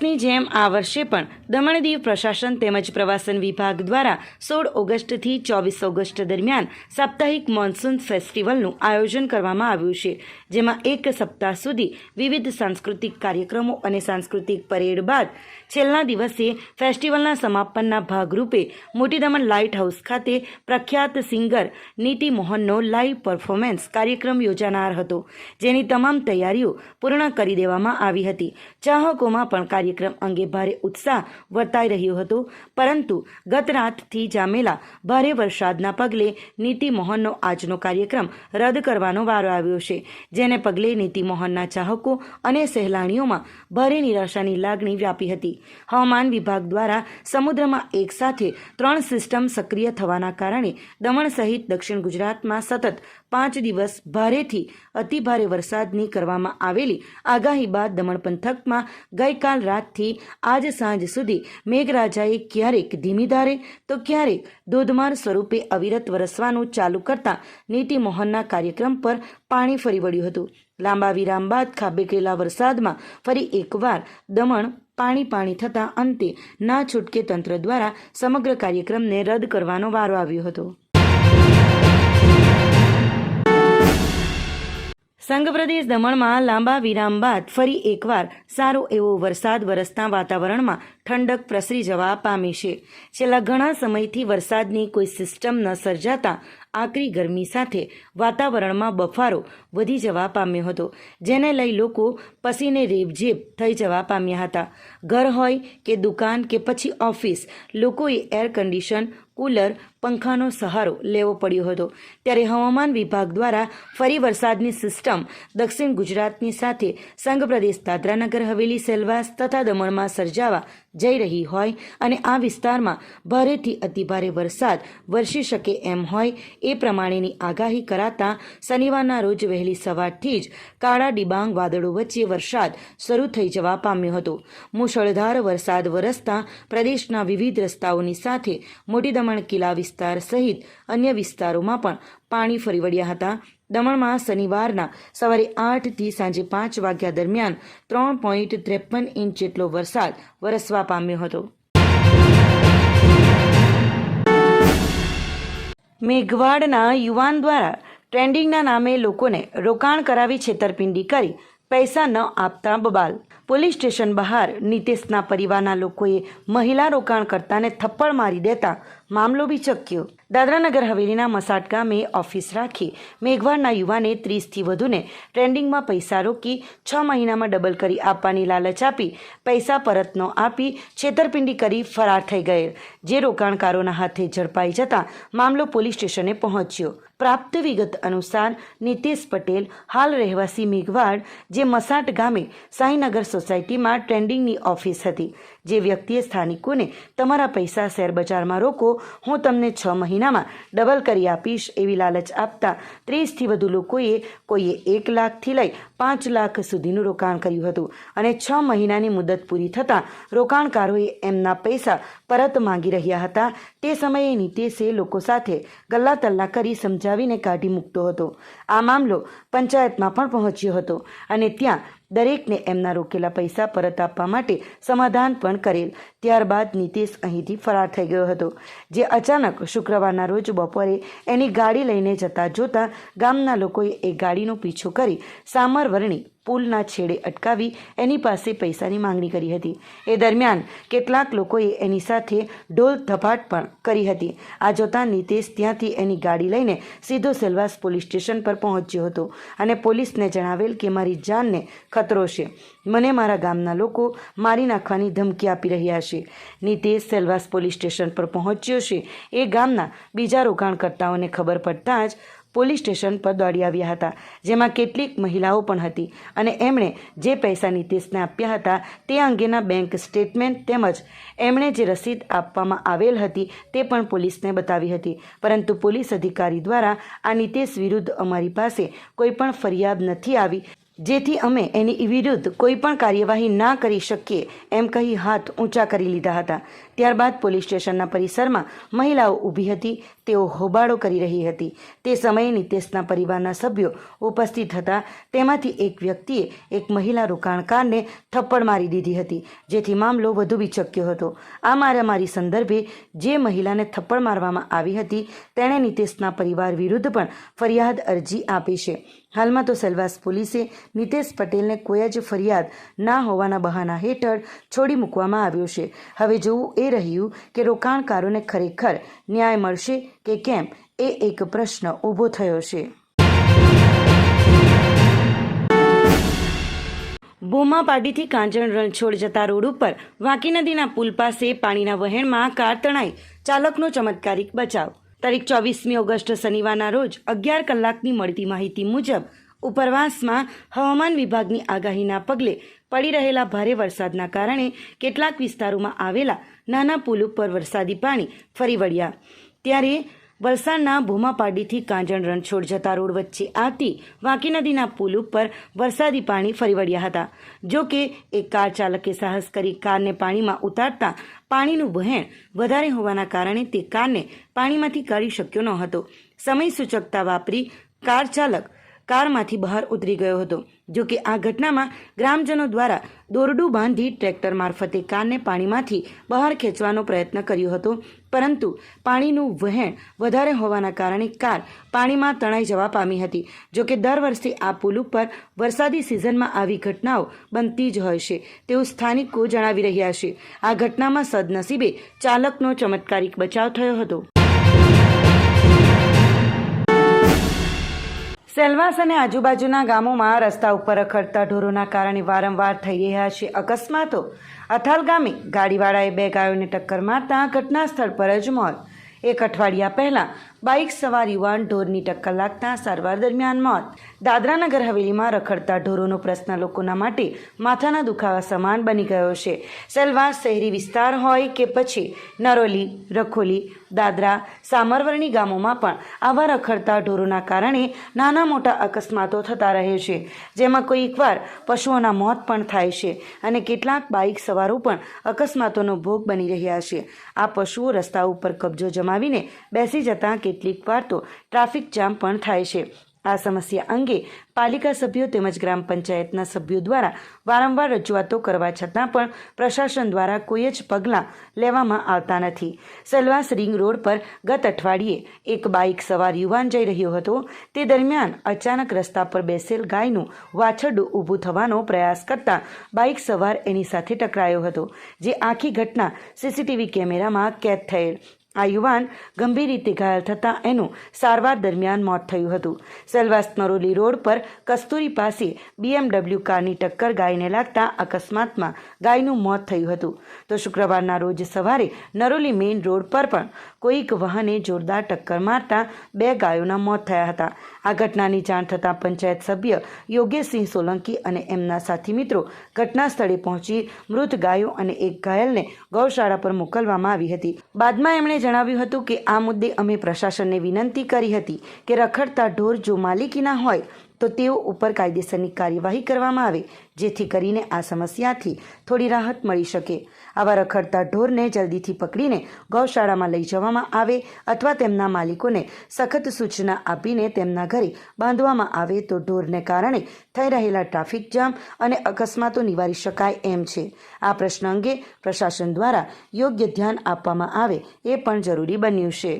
દર વર્ષની જેમ આ વર્ષે પણ દમણ દીવ પ્રશાસન તેમજ પ્રવાસન વિભાગ દ્વારા સોળ ઓગસ્ટથી ચોવીસ ઓગસ્ટ દરમિયાન સાપ્તાહિક મોન્સૂન ફેસ્ટિવલનું આયોજન કરવામાં આવ્યું છે, જેમાં એક સપ્તાહ સુધી વિવિધ સાંસ્કૃતિક કાર્યક્રમો અને સાંસ્કૃતિક પરેડ બાદ છેલ્લા દિવસે ફેસ્ટિવલના સમાપનના ભાગરૂપે મોટી દમણ લાઇટ હાઉસ ખાતે પ્રખ્યાત સિંગર નીતિ મોહનનો લાઈવ પરફોર્મન્સ કાર્યક્રમ યોજાનાર હતો, જેની તમામ તૈયારીઓ પૂર્ણ કરી દેવામાં આવી હતી. ચાહકોમાં પણ કાર્યક્રમ અંગે ભારે ઉત્સાહ વર્તાઈ રહ્યું હતું. પરંતુ ગત રાતથી જામેલા ભારે વરસાદના પગલે નીતિ મોહનનો આજનો કાર્યક્રમ રદ કરવાનો વારો આવ્યો છે, જેને પગલે નીતિ મોહનના ચાહકો અને સહેલાણીઓમાં ભારે નિરાશાની લાગણી વ્યાપી હતી. હવામાન વિભાગ દ્વારા સમુદ્રમાં એકસાથે ત્રણ સિસ્ટમ સક્રિય થવાના કારણે દમણ સહિત દક્ષિણ ગુજરાતમાં સતત પાંચ દિવસ ભારેથી અતિભારે વરસાદની કરવામાં આવેલી આગાહી બાદ દમણ પંથકમાં ગઈકાલ રાતથી આજ સાંજ સુધી મેઘરાજાએ ક્યારેક ધીમી ધારે, તો ક્યારેક ધોધમાર સ્વરૂપે અવિરત વરસવાનું ચાલુ કરતા નીતિ મોહનના કાર્યક્રમ પર પાણી ફરી વળ્યું હતું. લાંબા વિરામ બાદ ખાબેકેલા વરસાદમાં ફરી એકવાર દમણ પાણી પાણી થતાં અંતે ના છૂટકે તંત્ર દ્વારા સમગ્ર કાર્યક્રમને રદ કરવાનો વારો આવ્યો હતો. સંઘ પ્રદેશ દમણમાં લાંબા વિરામ બાદ ફરી એકવાર સારો એવો વરસાદ વરસતા વાતાવરણમાં ઠંડક પ્રસરી જવા પામી છે. છેલ્લા ઘણા સમયથી વરસાદની કોઈ સિસ્ટમ ન સર્જાતા આકરી ગરમી સાથે વાતાવરણમાં બફારો વધી જવા પામ્યો હતો, જેને લઈ લોકો પસીને રેબઝેબ થઈ જવા પામ્યા હતા. ઘર હોય કે દુકાન કે પછી ઓફિસ, લોકોએ એર કન્ડિશન કુલર પંખાનો સહારો લેવો પડ્યો હતો. ત્યારે હવામાન વિભાગ દ્વારા ફરી વરસાદની સિસ્ટમ દક્ષિણ ગુજરાતની સાથે સંઘ પ્રદેશ દાદરાનગર હવેલી, સેલવાસ તથા દમણમાં સર્જાવા જઈ રહી હોય અને આ વિસ્તારમાં ભારેથી અતિભારે વરસાદ વરસી શકે એમ હોય એ પ્રમાણેની આગાહી કરાતા શનિવારના રોજ વહેલી સવારથી જ કાળા ડિબાંગ વાદળો વચ્ચે વરસાદ શરૂ થઈ જવા પામ્યો હતો. મુશળધાર વરસાદ વરસતા પ્રદેશના વિવિધ રસ્તાઓની સાથે મોટી દમણ કિલ્લા વિસ્તાર સહિત અન્ય વિસ્તારોમાં પણ પાણી ફરી વળ્યા હતા. દમણમાં શનિવારના સવારે આઠથી સાંજે પાંચ વાગ્યા દરમિયાન ત્રણ પોઈન્ટ ત્રેપન ઇંચ જેટલો વરસાદ વરસવા પામ્યો હતો. મેઘવાડના યુવાન દ્વારા ટ્રેન્ડિંગના નામે લોકોને રોકાણ કરાવી છેતરપિંડી કરી પૈસા ન આપતા બબાલ. પોલીસ સ્ટેશન બહાર નીતેશના પરિવારના લોકોએ મહિલા રોકાણકર્તાને થપ્પડ મારી દેતા મામલો બી ચક્યો દાદરાનગર હવેલીના મસાટ ગામે ઓફિસ રાખી મેઘવાડના યુવાને ત્રીસથી વધુને ટ્રેન્ડિંગમાં પૈસા રોકી છ મહિનામાં ડબલ કરી આપવાની લાલચ આપી પૈસા પરત ન આપી છેતરપિંડી કરી ફરાર થઈ ગયેલ જે રોકાણકારોના હાથે ઝડપાઈ જતા મામલો પોલીસ સ્ટેશને પહોંચ્યો. પ્રાપ્ત વિગત અનુસાર નીતેશ પટેલ, હાલ રહેવાસી મેઘવાડ જે મસાટ ગામે સાંઈનગર સોસાયટીમાં ટ્રેન્ડિંગની ઓફિસ હતી. જે વ્યક્તિએ સ્થાનિકોને તમારા પૈસા શેરબજારમાં રોકો હું તમને છ મહિનામાં ડબલ કરી આપીશ એવી લાલચ આપતા ત્રીસથી વધુ લોકોએ કોઈએ એક લાખથી લઈ પાંચ લાખ સુધીનું રોકાણ કર્યું હતું. અને છ મહિનાની મુદત પૂરી થતાં રોકાણકારોએ એમના પૈસા પરત માંગી રહ્યા હતા. તે સમયે નીતેશે લોકો સાથે ગલ્લા તલ્લા કરી સમજાવીને કાઢી મૂકતો હતો. આ મામલો પંચાયતમાં પણ પહોંચ્યો હતો અને ત્યાં દરેકને એમના રોકેલા પૈસા પરત આપવા માટે સમાધાન પણ કરેલ. ત્યારબાદ નીતિશ અહીંથી ફરાર થઈ ગયો હતો, જે અચાનક શુક્રવારના રોજ બપોરે એની ગાડી લઈને જતા જોતા ગામના લોકોએ એ ગાડીનો પીછો કરી સામરવરણી પુલના છેડે અટકાવી એની પાસે પૈસાની માંગણી કરી હતી. એ દરમિયાન કેટલાક લોકોએ એની સાથે ઢોલ ધપાટ પણ કરી હતી. આ જોતાં નીતેશ ત્યાંથી એની ગાડી લઈને સીધો સેલવાસ પોલીસ સ્ટેશન પર પહોંચ્યો હતો અને પોલીસને જણાવેલ કે, મારી જાનને ખતરો છે. મને મારા ગામના લોકો મારી નાખવાની ધમકી આપી રહ્યા છે. નીતેશ સેલવાસ પોલીસ સ્ટેશન પર પહોંચ્યો છે. એ ગામના બીજા રોકાણકર્તાઓને ખબર પડતાં જ પોલીસ સ્ટેશન પર દોડી આવ્યા હતા, જેમાં કેટલીક મહિલાઓ પણ હતી અને એમણે જે પૈસા નીતિશને આપ્યા હતા તે અંગેના બેંક સ્ટેટમેન્ટ તેમજ એમણે જે રસીદ આપવામાં આવેલ હતી તે પણ પોલીસને બતાવી હતી. પરંતુ પોલીસ અધિકારી દ્વારા આ નીતિશ વિરુદ્ધ અમારી પાસે કોઈ પણ ફરિયાદ નથી આવી, જેથી અમે એની વિરુદ્ધ કોઈ પણ કાર્યવાહી ના કરી શકીએ એમ કહી હાથ ઊંચા કરી લીધા હતા. ત્યારબાદ પોલીસ સ્ટેશનના પરિસરમાં મહિલાઓ ઊભી હતી તેઓ હોબાળો કરી રહી હતી. તે સમયે નિતેશના પરિવારના સભ્યો ઉપસ્થિત હતા. તેમાંથી એક વ્યક્તિએ એક મહિલા રોકાણકારને થપ્પડ મારી દીધી હતી, જેથી મામલો વધુ વિચક્યો હતો. આ મારામારી સંદર્ભે જે મહિલાને થપ્પડ મારવામાં આવી હતી, તેણે નિતેશના પરિવાર વિરુદ્ધ પણ ફરિયાદ અરજી આપી છે. હાલમાં તો સેલવાસ પોલીસે નિતેશ પટેલને કોઈ જ ફરિયાદ ના હોવાના બહાના હેઠળ છોડી મૂકવામાં આવ્યો છે. હવે જોવું એ રહ્યું કે રોકાણકારોને ખરેખર ન્યાય મળશે કે કેમ? એ એક પ્રશ્ન ઊભો થયો છે. ભૂમાપાડીથી કાંચણ રણછોડ જતા રોડ ઉપર વાંકી નદીના પુલ પાસે પાણીના વહેણમાં કાર તણાઈ. ચાલકનો ચમત્કારિક બચાવ. તારીખ ચોવીસમી ઓગસ્ટ શનિવારના રોજ અગિયાર કલાકની મળતી માહિતી મુજબ ઉપરવાસમાં હવામાન વિભાગની આગાહીના પગલે પડી રહેલા ભારે વરસાદના કારણે કેટલાક વિસ્તારોમાં આવેલા નાના પુલ ઉપર વરસાદી પાણી ફરી વળ્યા. ત્યારે વલસાડના ભૂમાપાડીથી કાંજણ રણછોડ જતા રોડ વચ્ચે આવતી વાંકી નદીના પુલ ઉપર વરસાદી પાણી ફરી વળ્યા હતા. જો કે, એક કાર ચાલકે સાહસ કરી કારને પાણીમાં ઉતારતા પાણીનું વહેણ વધારે હોવાના કારણે તે કારને પાણીમાંથી કાઢી શક્યો ન હતો. સમય સૂચકતા વાપરી કાર ચાલક કારમાંથી બહાર ઉતરી ગયો હતો. જો કે આ ઘટનામાં ગ્રામજનો દ્વારા દોરડું બાંધી ટ્રેક્ટર મારફતે કારને પાણીમાંથી બહાર ખેંચવાનો પ્રયત્ન કર્યો હતો. પરંતુ પાણીનું વહેણ વધારે હોવાના કારણે કાર પાણીમાં તણાઈ જવા પામી હતી. જો કે દર વર્ષે આ પુલ ઉપર વરસાદી સિઝનમાં આવી ઘટનાઓ બનતી જ હોય છે. તેવું સ્થાનિકો જણાવી રહ્યા છે. આ ઘટનામાં સદનસીબે ચાલકનો ચમત્કારિક બચાવ થયો હતો. સેલવાસ અને આજુબાજુના ગામોમાં રસ્તા ઉપર રખડતા ઢોરોના કારણે વારંવાર થઈ રહ્યા છે અકસ્માતો. અથાલ ગામે ગાડીવાળાએ બે ગાયોને ટક્કર મારતા ઘટના સ્થળ પર જ મોત. એક અઠવાડિયા પહેલા બાઇક સવાર યુવાન ઢોરની ટક્કર લાગતા સારવાર દરમિયાન મોત. દાદરાનગર હવેલીમાં રખડતા ઢોરોનો પ્રશ્ન લોકોના માટે માથાના દુખાવા સમાન બની ગયો છે. સેલવાસ શહેરી વિસ્તાર હોય કે પછી નરોલી, રખોલી, દાદરા, સામરવરણી ગામોમાં પણ આવા રખડતા ઢોરોના કારણે નાના મોટા અકસ્માતો થતા રહે છે. જેમાં કોઈકવાર પશુઓના મોત પણ થાય છે અને કેટલાક બાઇક સવારો પણ અકસ્માતોનો ભોગ બની રહ્યા છે. આ પશુઓ રસ્તા ઉપર કબજો જમાવીને બેસી જતાં કેટલીક વાર તો ટ્રાફિક જામ પણ થાય છે. આ સમસ્યા અંગે પાલિકા સભ્યો તેમજ ગ્રામ પંચાયતના સભ્યો દ્વારા વારંવાર રજૂઆતો કરવા છતાં પણ પ્રશાસન દ્વારા કોઈ જ પગલાં લેવામાં આવતા નથી. સલવાસ રિંગ રોડ પર ગત અઠવાડિયે એક બાઇક સવાર યુવાન જઈ રહ્યો હતો. તે દરમિયાન અચાનક રસ્તા પર બેસેલ ગાયનું વાછરડું ઊભું થવાનો પ્રયાસ કરતા બાઇક સવાર એની સાથે ટકરાયો હતો, જે આખી ઘટના સીસીટીવી કેમેરામાં કેદ થયેલ આ યુવાન ગંભીર રીતે ઘાયલ થતાં એનું સારવાર દરમિયાન મોત થયું હતું. સેલવાસ નરોલી રોડ પર કસ્તુરી પાસે બીએમડબલ્યુ કારની ટક્કર ગાયને લાગતા અકસ્માતમાં ગાયનું મોત થયું હતું. તો શુક્રવારના રોજ સવારે નરોલી મેઇન રોડ પર પણ કોઈક વાહને જોરદાર ટક્કર મારતા બે ગાયોના મોત થયા હતા. આ ઘટનાની જાણ થતાં પંચાયત સભ્ય યોગેશસિંહ સોલંકી અને એમના સાથી મિત્રો ઘટના સ્થળે પહોંચી મૃત ગાયો અને એક ઘાયલને ગૌશાળા પર મોકલવામાં આવી હતી. બાદમાં એમણે જણાવ્યું હતું કે આ મુદ્દે અમે પ્રશાસનને વિનંતી કરી હતી કે રખડતા ઢોર જો માલિકીના હોય તો તેઓ ઉપર કાયદેસરની કાર્યવાહી કરવામાં આવે, જેથી કરીને આ સમસ્યાથી થોડી રાહત મળી શકે. આવા રખડતા ઢોરને જલ્દીથી પકડીને ગૌશાળામાં લઈ જવામાં આવે અથવા તેમના માલિકોને સખત સૂચના આપીને તેમના ઘરે બાંધવામાં આવે તો ઢોરને કારણે થઈ રહેલા ટ્રાફિક જામ અને અકસ્માતો નિવારી શકાય એમ છે. આ પ્રશ્ન અંગે પ્રશાસન દ્વારા યોગ્ય ધ્યાન આપવામાં આવે એ પણ જરૂરી બન્યું છે.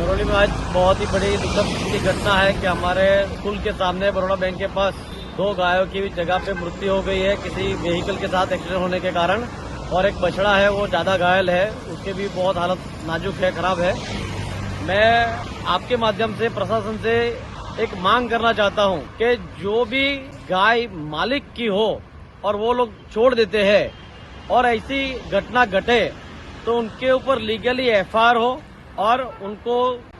नरौली में आज बहुत ही बड़ी दुखद की घटना है कि हमारे स्कूल के सामने बड़ौदा बैंक के पास दो गायों की जगह पे मृत्यु हो गई है, किसी व्हीकल के साथ एक्सीडेंट होने के कारण। और एक बछड़ा है, वो ज़्यादा घायल है, उसके भी बहुत हालत नाजुक है, खराब है। मैं आपके माध्यम से, प्रशासन से एक मांग करना चाहता हूँ कि जो भी गाय मालिक की हो और वो लोग छोड़ देते हैं और ऐसी घटना घटे तो उनके ऊपर लीगली एफआईआर हो और उनको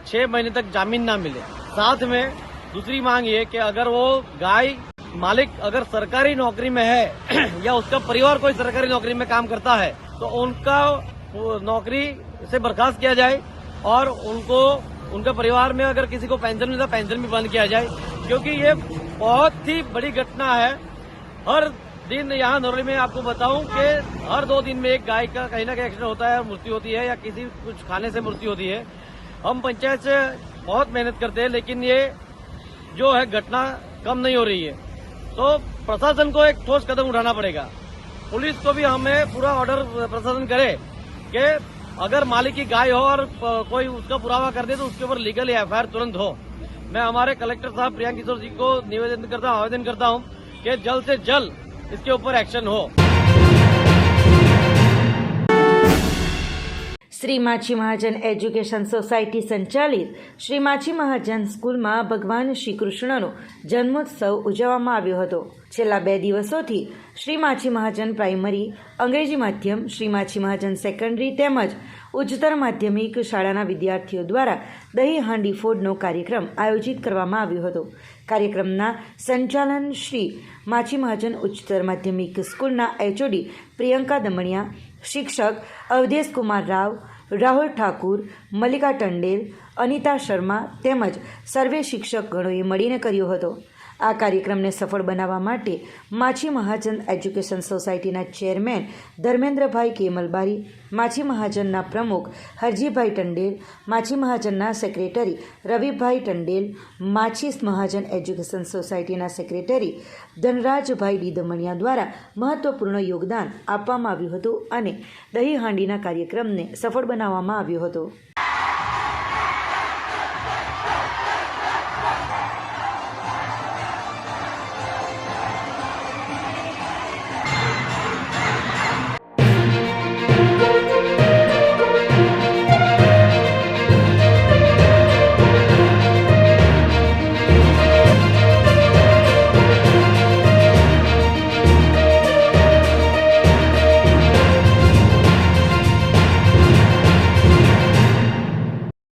छह महीने तक जामीन ना मिले। साथ में दूसरी मांग ये कि अगर वो गाय मालिक अगर सरकारी नौकरी में है या उसका परिवार कोई सरकारी नौकरी में काम करता है तो उनका नौकरी से बर्खास्त किया जाए और उनको, उनका परिवार में अगर किसी को पेंशन मिलता, पेंशन भी बंद किया जाए। क्योंकि ये बहुत ही बड़ी घटना है। हर दिन यहाँ नौरली में आपको बताऊँ कि हर दो दिन में एक गाय का कहीं ना कहीं एक्सीडेंट होता है, मृत्यु होती है या किसी कुछ खाने से मृत्यु होती है। हम पंचायत से बहुत मेहनत करते हैं, लेकिन ये जो है घटना कम नहीं हो रही है। तो प्रशासन को एक ठोस कदम उठाना पड़ेगा। पुलिस को भी हमें पूरा ऑर्डर प्रशासन करे कि अगर मालिक की गाय हो और कोई उसका पुरावा कर दे तो उसके ऊपर लीगल एफआईआर तुरंत हो। मैं हमारे कलेक्टर साहब प्रियांक किशोर जी को निवेदन करता हूँ, आवेदन करता हूँ कि जल्द से जल्द इसके ऊपर एक्शन हो શ્રી માછી મહાજન એજ્યુકેશન સોસાયટી સંચાલિત શ્રી માછી મહાજન સ્કૂલમાં ભગવાન શ્રી કૃષ્ણનો જન્મોત્સવ ઉજવવામાં આવ્યો હતો છેલ્લા બે દિવસોથી શ્રી માછી મહાજન પ્રાઇમરી અંગ્રેજી માધ્યમ શ્રી માછી મહાજન સેકન્ડરી તેમજ ઉચ્ચતર માધ્યમિક શાળાના વિદ્યાર્થીઓ દ્વારા દહીં હાંડી ફોડનો કાર્યક્રમ આયોજિત કરવામાં આવ્યો હતો કાર્યક્રમના સંચાલન શ્રી માછી મહાજન ઉચ્ચતર માધ્યમિક સ્કૂલના એચઓડી પ્રિયંકા દમણિયા, શિક્ષક અવધેશ કુમાર રાવ, રાહુલ ઠાકુર, મલ્લિકા ટંડેલ, અનિતા શર્મા તેમજ સર્વે શિક્ષકગણોએ મળીને કર્યો હતો. આ કાર્યક્રમને સફળ બનાવવા માટે માછી મહાજન એજ્યુકેશન સોસાયટીના ચેરમેન ધર્મેન્દ્રભાઈ કેમલબારી, માછી મહાજનના પ્રમુખ હરજીભાઈ ટંડેલ, માછી મહાજનના સેક્રેટરી રવિભાઈ ટંડેલ, માછી મહાજન એજ્યુકેશન સોસાયટીના સેક્રેટરી ધનરાજભાઈ ડીદમણિયા દ્વારા મહત્વપૂર્ણ યોગદાન આપવામાં આવ્યું હતું અને દહીં હાંડીના કાર્યક્રમને સફળ બનાવવામાં આવ્યો હતો.